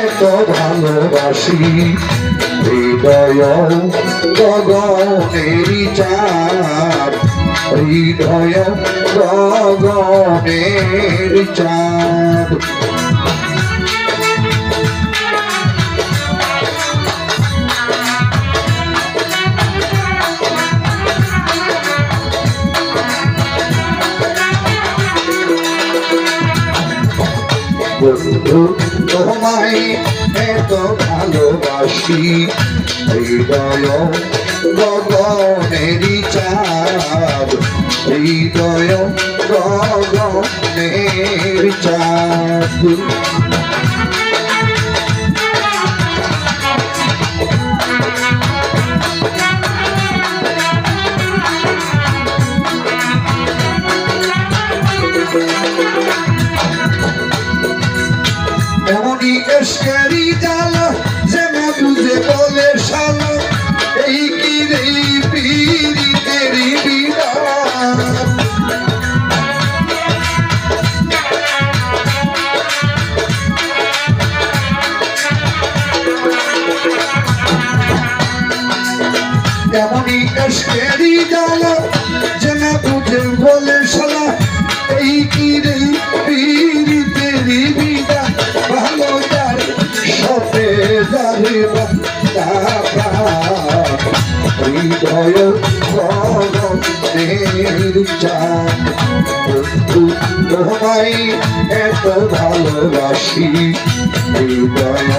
এত ভালোবাসি। হৃদয় গগনেরি চাঁদ। হৃদয় গগনেরি চাঁদ। বন্ধু তোমায় এত ভালোবাসি। হৃদয় গগনেরি চাঁদ। হৃদয় গগনের চাঁদ। এমনই এসকেরি জ্বালা হৃদয় তোমায় এত ভালোবাসি হৃদয়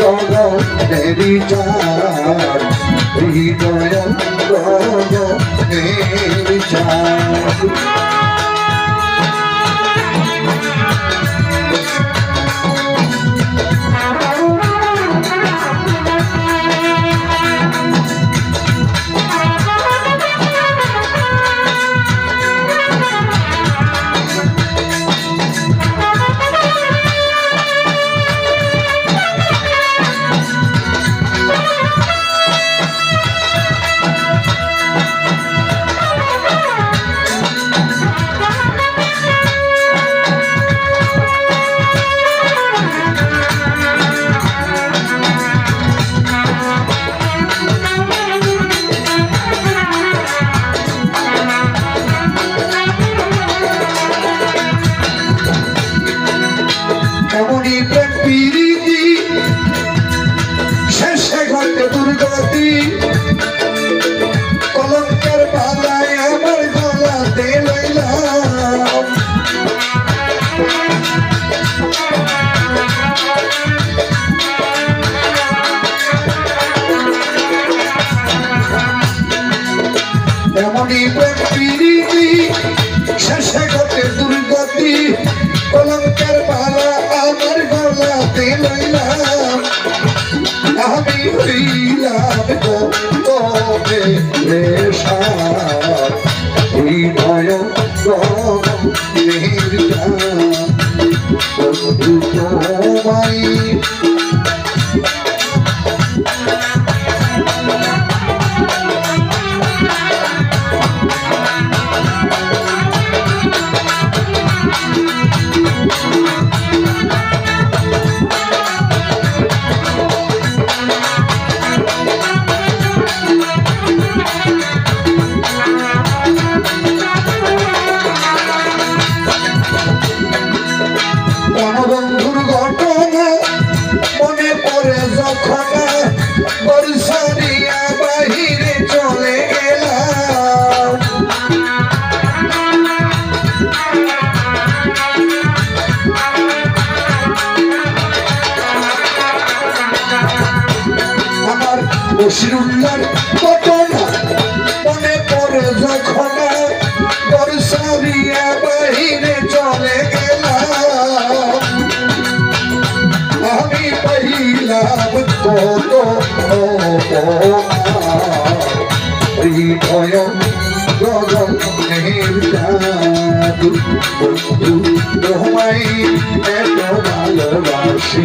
ভগনের চান হৃদয় ভগনের চান প্রেম পিরিতি শেষে ঘটে দুর্গতি। কলঙ্কের পালা আমার গলাতে লইলাম। আমি হইলাম তবে রেশা হৃদয় বন্ধু তোমায় বসিরুল্লার ঘটনা মনে পড়ে যখন বর্ষারিয়া বাহিরে চলে গেলাম। আমি পাইলাম কত হৃদয় বন্ধু, তোমায় এত ভালোবাসি।